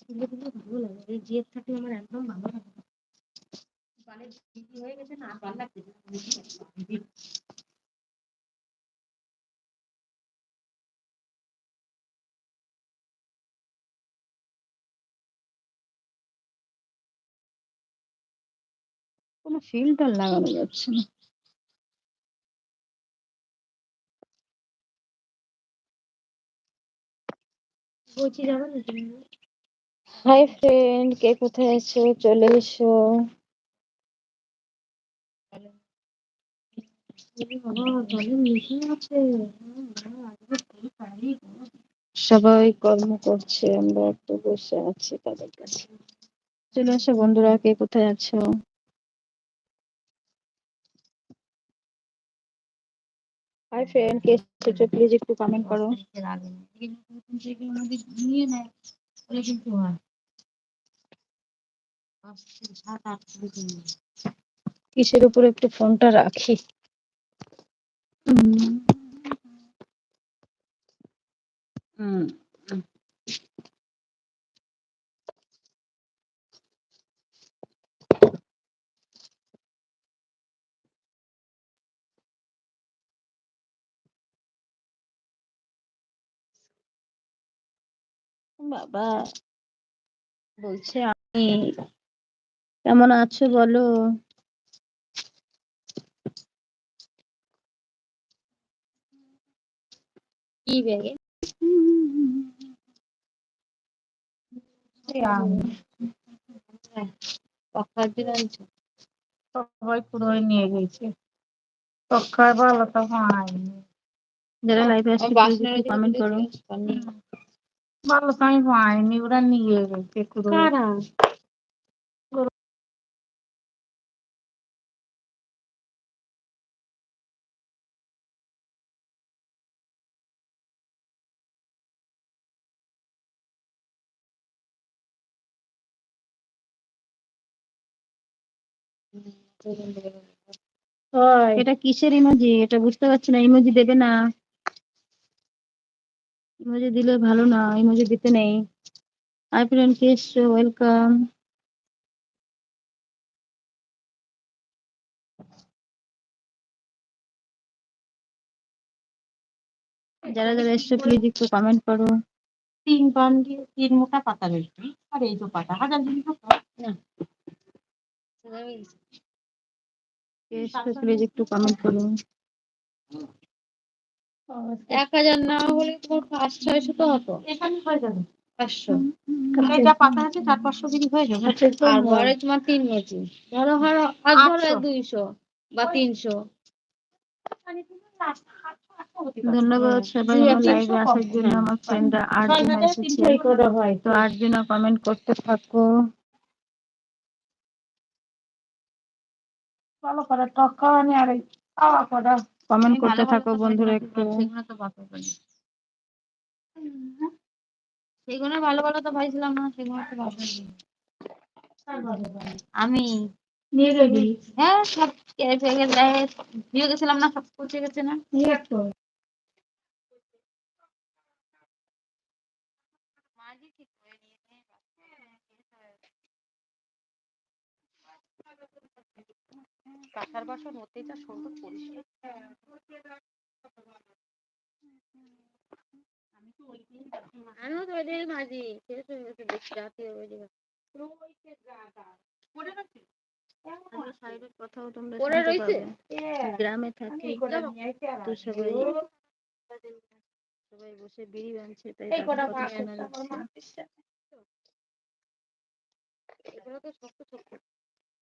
তুলে দিলে ভালো লাগে এই জিএফ থাকলে আমার একদম ভালো লাগে। মানে দিদি হয়ে গেছে না আর ভালো লাগছে। কোনো ফিল্টার লাগানো যাচ্ছে না বলছি যাবে না তুমি হাই ফ্রেন্ড কে কোথায় আছো? চলে এসো। সবাই কর্ম করছে, আমরা একটু বসে আছি তাদের কাছে। চলে এসো, বন্ধুরা, কে কোথায় আছো? হাই ফ্রেন্ড কে এসেছ? প্লিজ একটু কমেন্ট করো। নিয়ে নেয় কিন্তু হয়। কিসের উপর একটু ফোনটা রাখি? হুম বাবা বলছে আমি কেমন আছো বলো? কি ব্যাগে? সবাই নিয়ে গেছে। পক্ষায় ভালো তো হয়নি যারা লাইভে আসছে কমেন্ট করো। ভালো তো আমি পাইনি ওরা নিয়ে গেছে এটা কিসের ইমোজি? এটা বুঝতে পারছি না ইমোজি দেবে না। ইমোজি দিলে ভালো না ইমোজি দিতে নেই। হাই ফ্রেন্ড কে ওয়েলকাম। যারা যারা এসছো প্লিজ একটু কমেন্ট করো। তিন পান দিয়ে তিন মোটা পাতা রয়েছে। আর এই তো পাতা হাজার দিন তো না। প্লিজ একটু কমেন্ট করো এক হাজার না হলে তোমার পাঁচ ছয়শো তো হতো। এখানে হয়ে যাবে পাঁচশো। এটা পাতা আছে চার পাঁচশো দিন হয়ে যাবে। আর ঘরে তোমার তিন মেচি ধরো ধরো আর ধরো দুইশো বা তিনশো। ধন্যবাদ সবাই আমার লাইভে আসার জন্য। আমার ফ্রেন্ডরা আট জন এসেছে তো আট জন কমেন্ট করতে থাকো। ভালো করে টক খাওয়ানি আর এই খাওয়া করা কমেন্ট করতে ভালো ভালো থাকো তো বন্ধুরা একটু। সেগুলো তো বাপের বাড়ি সেগুলো ভালো ভালো তো পাইছিলাম না সেগুলো তো ভালো আমি নিয়ে হ্যাঁ সব কেটে গেছে দিয়ে। গেছিলাম না সব পচে গেছে না। কাঁসার বাসন হতেই যা সুন্দর পরিষ্কার। আমিও তো ওইটাই ভাজি শেষ গেছে দেখছি রাতে ওই যে কথাও তোমরা গ্রামে থাকি তো সবাই সবাই বসে বিড়ি বানছে তাই এগুলো তো শক্ত শক্ত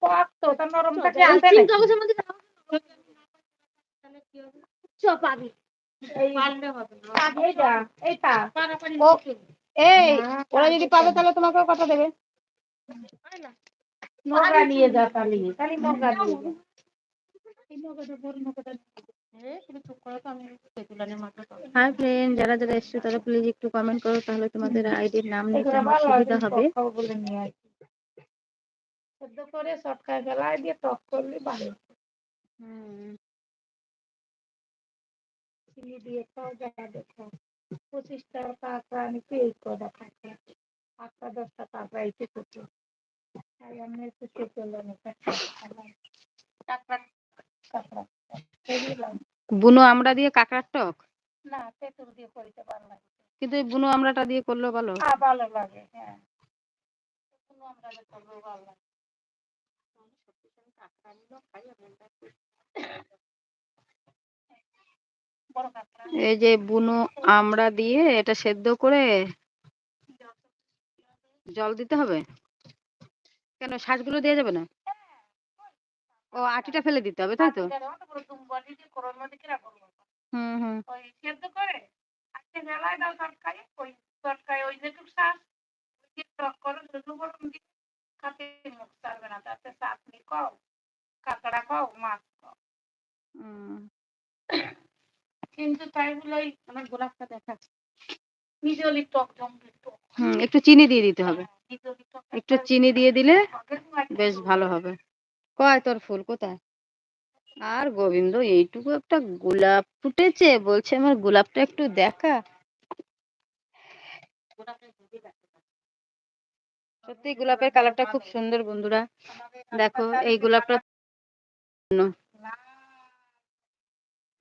শক্ত কাগজের মধ্যে এই ওরা যদি পাবে তাহলে তোমাকেও কথা দেবে। হয় নিয়ে যা তাহলে তাহলে। হাই ফ্রেন্ড যারা যারা এসছো তারা প্লিজ একটু কমেন্ট করো তাহলে তোমাদের আইডির নাম নিতে আমার সুবিধা হবে টক খাব বলে নিয়ে আসি সেদ্ধ করে চটকায় গলায় দিয়ে টক করলে ভালো হুম। চিনি দিয়ে খাও যা দেখো পঁচিশ টাকা কাঁকড়া আমি পেয়ে কটা কাঁকড়া আটটা দশটা কাঁকড়া এসে করছে তাই আমি একটু এটা কাঁকড়া। কাঁকড়া বুনো আমরা দিয়ে কাঁকড়ার টক? না তেঁতুল দিয়ে করতে ভালো লাগে কিন্তু এই বুনো আমড়াটা দিয়ে করলেও ভালো। হ্যাঁ ভালো লাগে হ্যাঁ। কোনো আমরা করলেও ভালো লাগে। এই যে বুনো আমড়া দিয়ে এটা সেদ্ধ করে জল দিতে হবে? কেন শাঁসগুলো দেওয়া যাবে না? ও আটিটা ফেলে দিতে হবে তাই তো? হুম হুম। সেদ্ধ করে দাও তরকারি ওই তরকারি ওই যেটুকু শাক টক করো দুটো দিয়ে খাতে মুখ না তাতে চাটনি খাও কাঁকড়া খাও মাছ খাও। কিন্তু তাই বলে আমার গোলাপটা দেখা নিজলি টক জমবে টক। হুম একটু চিনি দিয়ে দিতে হবে। একটু চিনি দিয়ে দিলে বেশ ভালো হবে। কয় তোর ফুল কোথায়? আর গোবিন্দ এইটুকু একটা গোলাপ ফুটেছে বলছে আমার গোলাপটা একটু দেখা। সত্যি গোলাপের কালারটা খুব সুন্দর বন্ধুরা। দেখো এই গোলাপটা জন্য।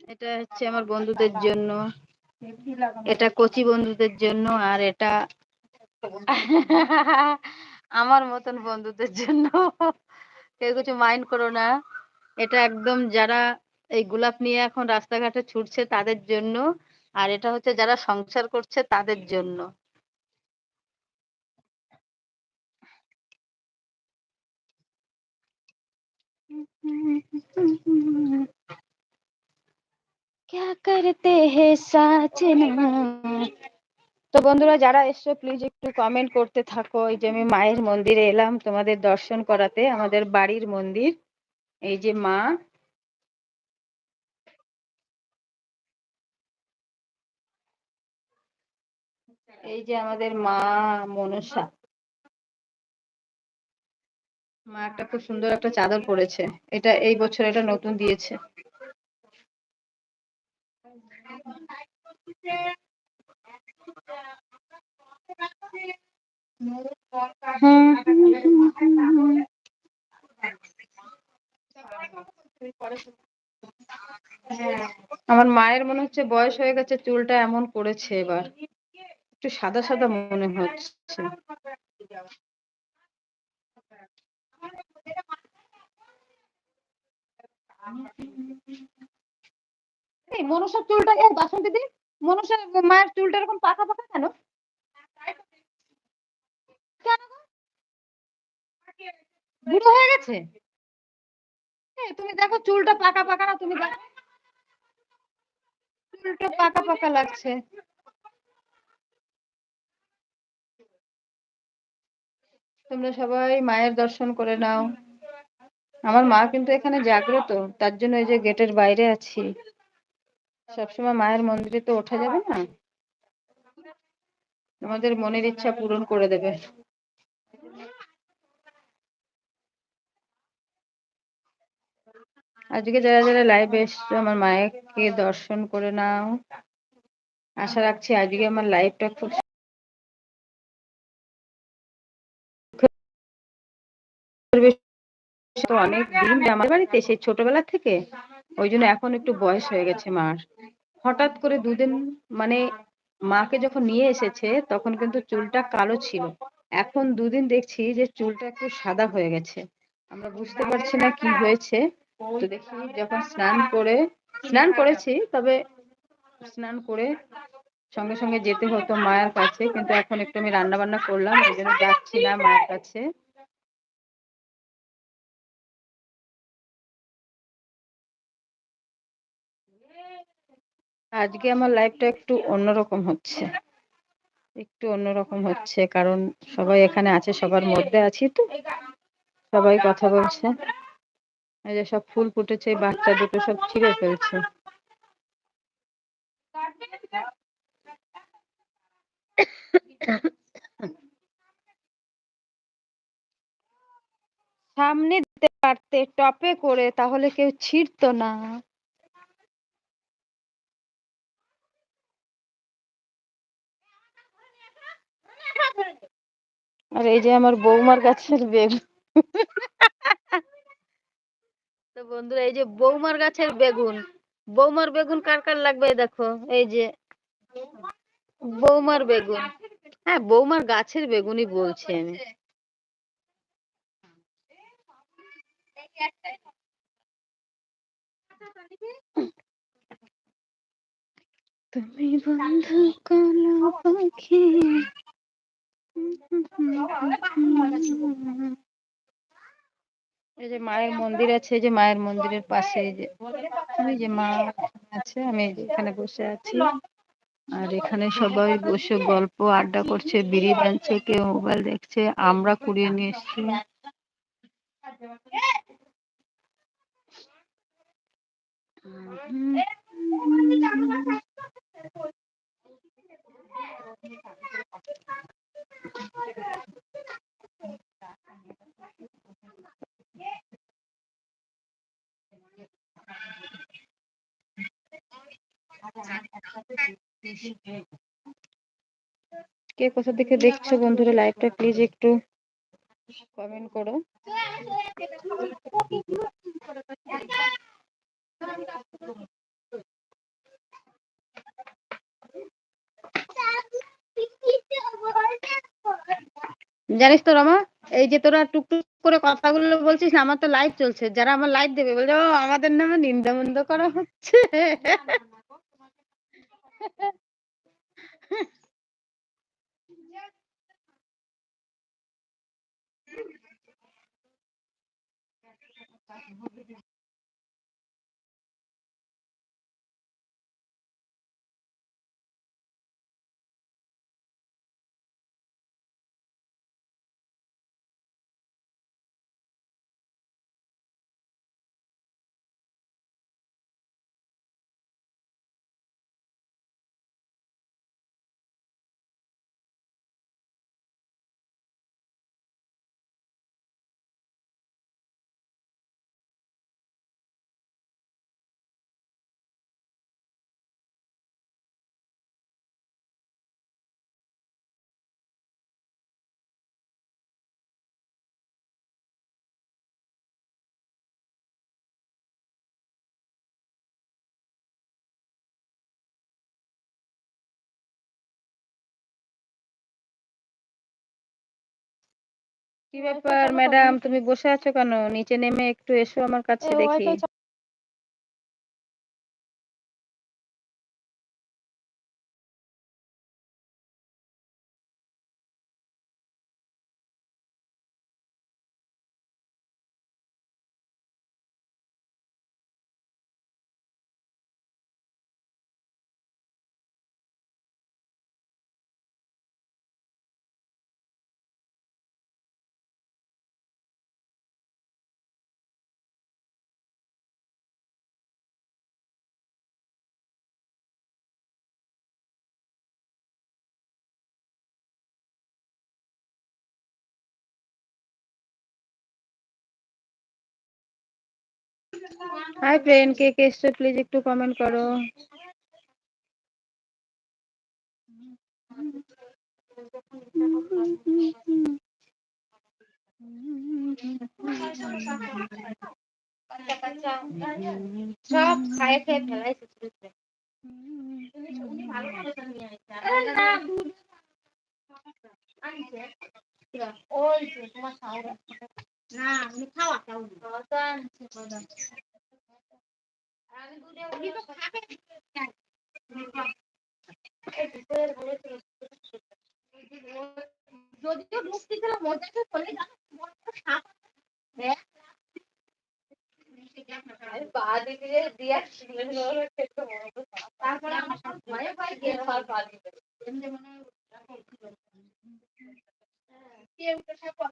এটা হচ্ছে আমার বন্ধুদের জন্য। এটা কচি বন্ধুদের জন্য আর এটা আমার মতন বন্ধুদের জন্য। কেউ কিছু মাইন্ড করো না। এটা একদম যারা এই গোলাপ নিয়ে এখন রাস্তাঘাটে ছুটছে তাদের জন্য। আর এটা হচ্ছে যারা সংসার করছে তাদের জন্য। क्या करते हैं साजना তো বন্ধুরা যারা এসছো প্লিজ একটু কমেন্ট করতে থাকো এই যে আমি মায়ের মন্দিরে এলাম তোমাদের দর্শন করাতে আমাদের বাড়ির মন্দির এই যে মা এই যে আমাদের মা মনসা মা একটা খুব সুন্দর একটা চাদর পরেছে। এটা এই বছর এটা নতুন দিয়েছে। আমার মায়ের মনে হচ্ছে বয়স হয়ে গেছে, চুলটা এমন করেছে এবার। একটু সাদা সাদা মনে হচ্ছে। এই মনসার চুলটা, এই মনসার মায়ের চুলটা এরকম পাকা পাকা কেন? বুড়ো হয়ে গেছে? তুমি দেখো চুলটা পাকা পাকা না তুমি চুলটা পাকা পাকা লাগছে। তোমরা সবাই মায়ের দর্শন করে নাও। আমার মা কিন্তু এখানে জাগ্রত, তার জন্য এই যে গেটের বাইরে আছি। সবসময় মায়ের মন্দিরে তো ওঠা যাবে না? আমাদের মনের ইচ্ছা পূরণ করে দেবে। আজকে যারা যারা লাইভে এসছো, আমার মায়েরকে দর্শন করে নাও। আশা রাখছি আজকে আমার লাইভটা খুব তো অনেক দিন আমার বাড়িতে, সেই ছোটবেলা থেকে। ওই জন্য এখন একটু বয়স হয়ে গেছে মার। হঠাৎ করে দুদিন মানে মাকে যখন নিয়ে এসেছে, তখন কিন্তু চুলটা কালো ছিল। এখন দুদিন দেখছি যে চুলটা একটু সাদা হয়ে গেছে। আমরা বুঝতে পারছি না কি হয়েছে। তো দেখি যখন স্নান করে, স্নান করেছি, তবে স্নান করে সঙ্গে সঙ্গে যেতে হতো মায়ের কাছে। কিন্তু এখন একটু আমি রান্না বান্না করলাম, ওই জন্য যাচ্ছি না মায়ের কাছে। আজকে আমার লাইফটা একটু অন্যরকম হচ্ছে। একটু অন্যরকম হচ্ছে, কারণ সবাই এখানে আছে, সবার মধ্যে আছি তো। সবাই কথা বলছে। সব ফুল ফুটেছে বাচ্চা দুটো সব ছিঁড়ে ফেলছে। সামনে দিতে পারতে, টপে করে, তাহলে কেউ ছিঁড়তো না। আর এই যে আমার বৌমার গাছের বেগুন তো বন্ধুরা এই যে বৌমার গাছের বেগুন। বৌমার বেগুন কার কার লাগবে দেখো? এই যে বৌমার বেগুন। হ্যাঁ বৌমার গাছের বেগুনই বলছি আমি। তুমি বন্ধু কালো পাখি এই যে মায়ের মন্দির আছে, এই যে মায়ের মন্দিরের পাশে এই যে ওই যে মা আছে, আমি এখানে বসে আছি। আর এখানে সবাই বসে গল্প আড্ডা করছে, বিড়ি টানছে কেউ মোবাইল দেখছে, আমরা কুড়িয়ে নিয়ে এসছি। কে কোথা থেকে দেখছ বন্ধুরা লাইভটা প্লিজ একটু কমেন্ট করো। জানিস তো রমা এই যে তোরা টুকটুক করে কথাগুলো বলছিস না, আমার তো লাইভ চলছে। যারা আমার লাইভ দেবে বলছে ও আমাদের নামে নিন্দা নিন্দামন্দ করা হচ্ছে। কি ব্যাপার ম্যাডাম তুমি বসে আছো কেন? নিচে নেমে একটু এসো আমার কাছে দেখি। হাই ফ্রেন্ড কে কে এসছো প্লিজ একটু কমেন্ট করো। সব খায়ে খেয়ে ফেলাইছে না? ওই তোমার খাওয়া যদিও মিষ্টি ছিল সাপ হ্যাঁ তারপরে আমার সব ভয়ে ভয়ে আর পা দিতে এমনি মনে হয় কেউ সব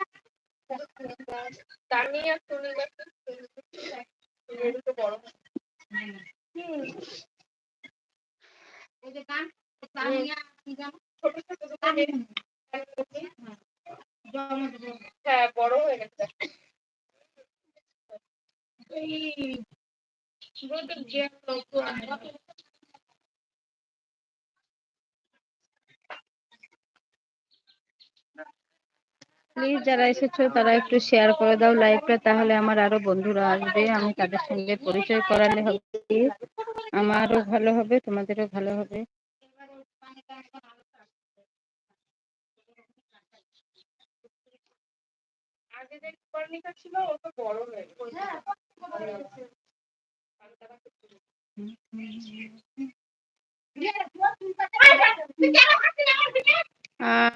হ্যাঁ বড় হয়ে গেছে এই রোদের জ্যাম তো আমরা প্লিজ যারা এসেছ, তারা একটু শেয়ার করে দাও লাইভটা তাহলে আমার আরও বন্ধুরা আসবে। আমি তাদের সঙ্গে পরিচয় করালে হবে আমারও ভালো হবে, তোমাদেরও ভালো হবে। ছিল ও তো বড় হয়ে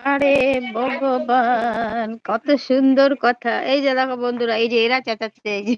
আরে ভগবান, কত সুন্দর কথা। এই যে দেখো বন্ধুরা, এই যে এরা চেঁচাচ্ছে, এই যে।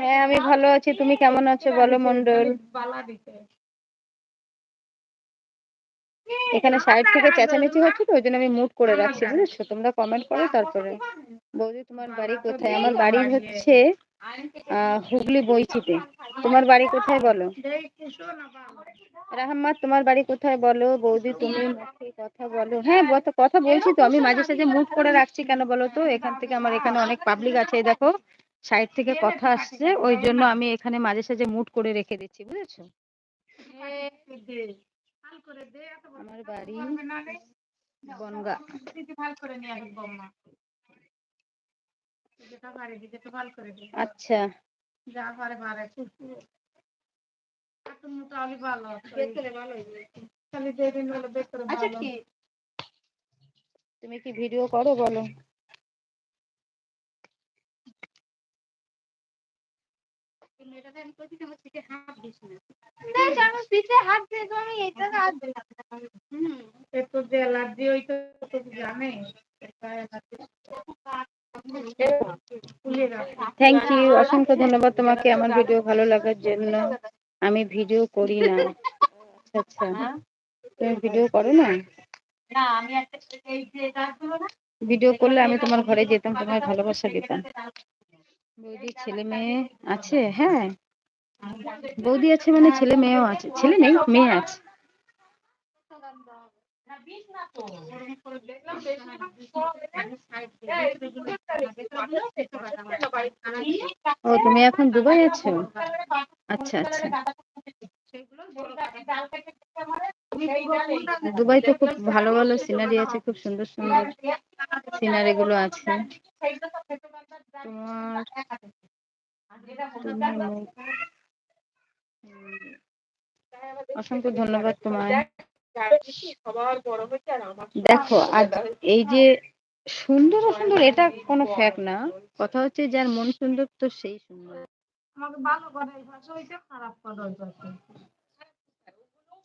হ্যাঁ আমি ভালো আছি। তুমি কেমন আছো বলো, মন্ডল? এখানে সাইড থেকে চেঁচামেচি হচ্ছে তো, ওই জন্য আমি মুট করে রাখছি, বুঝেছ? তোমরা কমেন্ট করো, তারপরে বৌদি, তোমার বাড়ি কোথায়? আমার বাড়ি হচ্ছে হুগলি বইচিতে। তোমার বাড়ি কোথায় বলো? রাহাম্মাদ তোমার বাড়ি কোথায় বলো? বৌদি, তুমি কথা বলো। হ্যাঁ কথা বলছি তো, আমি মাঝে সাঝে মুট করে রাখছি কেন বলো তো? এখান থেকে আমার এখানে অনেক পাবলিক আছে, দেখো। সাইড থেকে কথা আসছে ওই জন্য আমি এখানে মাঝে সাঝে মুট করে রেখে দিচ্ছি বুঝেছ? আমার বাড়ি বনগা। ভালো করে নিয়ে আসব আম্মা যেটা অ্যালার্জি তো জানে? থ্যাংক ইউ অসংখ্য ধন্যবাদ তোমাকে। আমার ভিডিও ভালো লাগার জন্য। আমি ভিডিও করি না। আচ্ছা। আচ্ছা তুমি ভিডিও করো না। ভিডিও করলে আমি তোমার ঘরে যেতাম তোমার ভালোবাসা দিতাম। বৌদি ছেলে মেয়ে আছে? হ্যাঁ। বৌদি আছে মানে ছেলে মেয়েও আছে। ছেলে নেই মেয়ে আছে। ও তুমি এখন দুবাই আছো? আচ্ছা আচ্ছা। দুবাই তো খুব ভালো ভালো সিনারি আছে, খুব সুন্দর সুন্দর সিনারি গুলো আছে। তোমার, অসংখ্য ধন্যবাদ তোমায়। দেখো আর এই যে সুন্দর সুন্দর এটা কোনো ফ্যাক না। কথা হচ্ছে যার মন সুন্দর, তো সেই সুন্দর। আমাকে ভালো করে খারাপ করে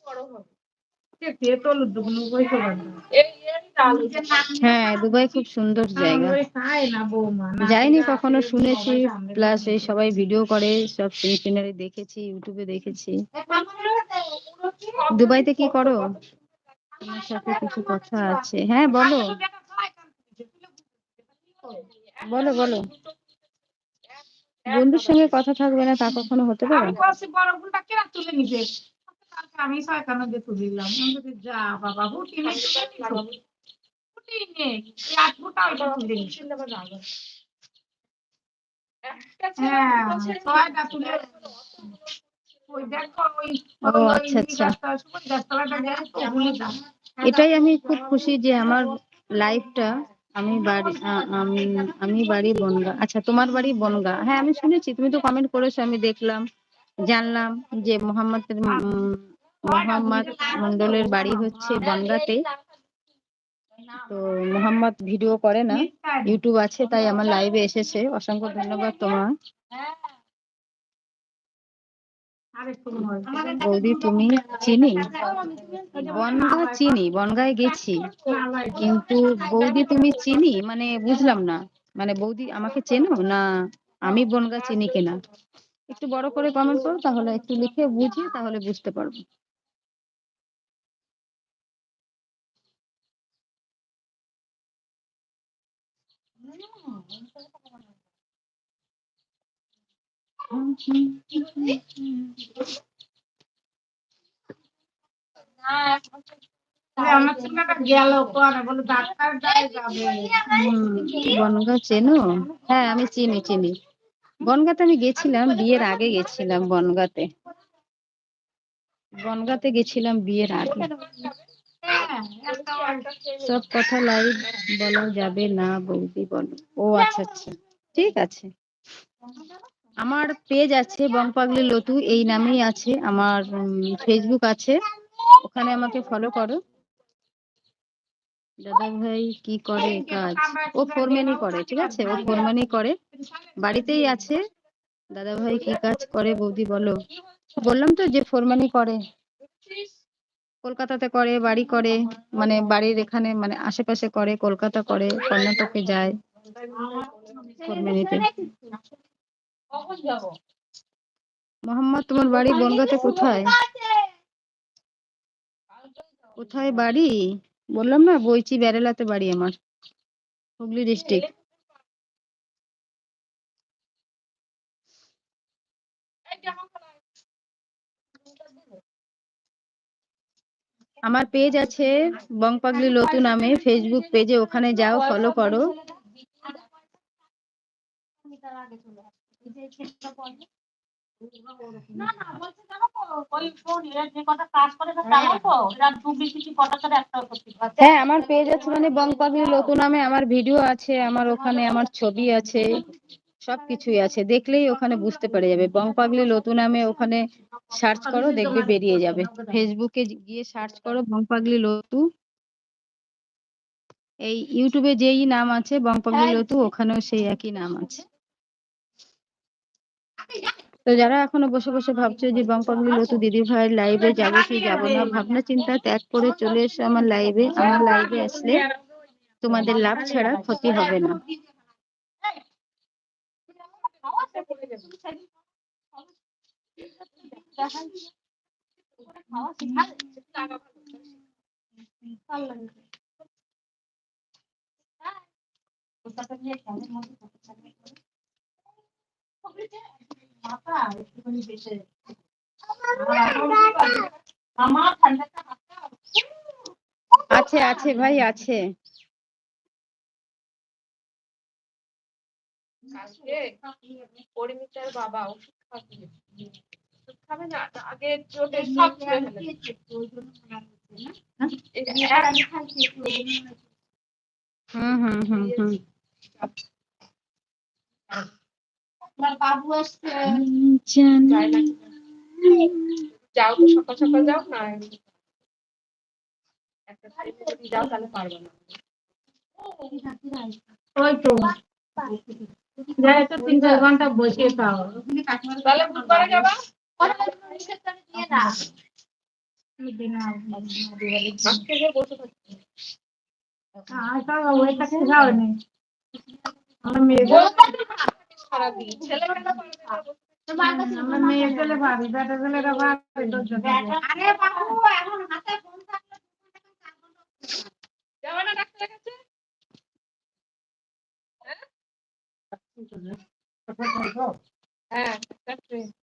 বড় হবে হ্যাঁ দুবাই খুব সুন্দর জায়গা। যাইনি কখনো শুনেছি। প্লাস এই সবাই ভিডিও করে সব সিনারি দেখেছি ইউটিউবে দেখেছি। দুবাইতে কি করো? তোমার সাথে কিছু কথা আছে। হ্যাঁ বলো। বলো বলো। বন্ধুর সঙ্গে কথা থাকবে না তা কখনো হতে পারে? আমি দিয়ে তুলিলাম যা বাবা নেই নেই আট ফুটা ওইটা তুলে? হ্যাঁ ছয়টা আচ্ছা, আচ্ছা। এটাই আমি খুব খুশি যে আমার লাইফটা আমি বাড়ি আমি আমি বাড়ি বনগা। আচ্ছা তোমার বাড়ি বনগা। হ্যাঁ আমি শুনেছি তুমি তো কমেন্ট করেছ আমি দেখলাম। জানলাম যে মোহাম্মদ মোহাম্মদ মন্ডলের বাড়ি হচ্ছে বনগাতে। তো মোহাম্মদ ভিডিও করে না, ইউটিউব আছে, তাই আমার লাইভে এসেছে। অসংখ্য ধন্যবাদ তোমার। বৌদি, তুমি চিনি? বনগা চিনি, বনগায় গেছি। কিন্তু বৌদি, তুমি চিনি? মানে বুঝলাম না। মানে বৌদি, আমাকে চেনো? না, আমি বনগা চিনি কিনা? একটু বড় করে কমেন্ট করো তাহলে একটু লিখে বুঝি তাহলে বুঝতে পারব। বনগা চেনো? হ্যাঁ আমি চিনি চিনি। বনগাতে আমি গেছিলাম, বিয়ের আগে গেছিলাম বনগাতে। বনগাতে গেছিলাম বিয়ের আগে। সব কথা লাইভ বলা যাবে না বৌদি বলো। ও আচ্ছা আচ্ছা। ঠিক আছে। আমার পেজ আছে বংপাগলি লতু, এই নামেই আছে। আমার ফেসবুক আছে। ওখানে আমাকে ফলো করো। দাদা ভাই কি করে কাজ? ও ফোরম্যানই করে ঠিক আছে? ও ফোরম্যানই করে। বাড়িতেই আছে। দাদা ভাই কি কাজ করে বৌদি বলো? বললাম তো যে ফোরম্যানই করে। কলকাতাতে করে বাড়ি করে মানে বাড়ির এখানে মানে আশেপাশে করে কলকাতা করে কর্ণাটকে যায় ফোরম্যানিতে মোহাম্মদ তোমার বাড়ি বনগাঁতে কোথায়? কোথায় বাড়ি? বললাম না, বইচি বেরেলাতে বাড়ি আমার, হুগলি ডিস্ট্রিক্ট আমার পেজ আছে বংপাগলি লতু নামে ফেসবুক পেজে ওখানে যাও ফলো করো। না না বলছে জানো তো? ওই শোন এরা যে কটা কাজ করে তো তো? এরা ডুপ্লিসিটি ফটো ছাড়া একটাও করতে হ্যাঁ আমার পেজ আছে মানে বংপাগলি লতু নামে আমার ভিডিও আছে আমার ওখানে আমার ছবি আছে সবকিছুই আছে। দেখলেই ওখানে বুঝতে পেরে যাবে। বংপাগলি লতু নামে ওখানে সার্চ করো দেখবে বেরিয়ে যাবে। ফেসবুকে গিয়ে সার্চ করো বংপাগলি লতু। এই ইউটিউবে যেই নাম আছে বংপাগলি লতু ওখানেও সেই একই নাম আছে। তো যারা এখনও বসে বসে ভাবছ যে বংপাগলি লতু দিদি ভাইয়ের লাইভে যাব কি যাব না, ভাবনা চিন্তা ত্যাগ করে চলে এসো আমার লাইভে আমার লাইভে আসলে তোমাদের লাভ ছাড়া ক্ষতি হবে না। আছে আছে ভাই আছে। পরিমিতার বাবা ওষুধ খাবে। খাবে না আগে সব ফেলেছে এই হুম হুম হুম হুম বাবু আসছে। যাও তো সকাল সকাল যাও না। একটা যাও তাহলে পারবে না। ওই তো। যাই তো তিন চার ঘণ্টা বসে পাও তাহলে বুধবারে যাবা? আমরা মেয়ে সারাদিন। ছেলেবেলা পারবে না বসে। তোমার কাছে আমরা মেয়ে ছেলে ভারী বেটা ছেলেরা ভারী আরে বাবু এখন হাতে ফোন থাকলে যাবে না। ডাক্তারের কাছে? হ্যাঁ ডাক্তার।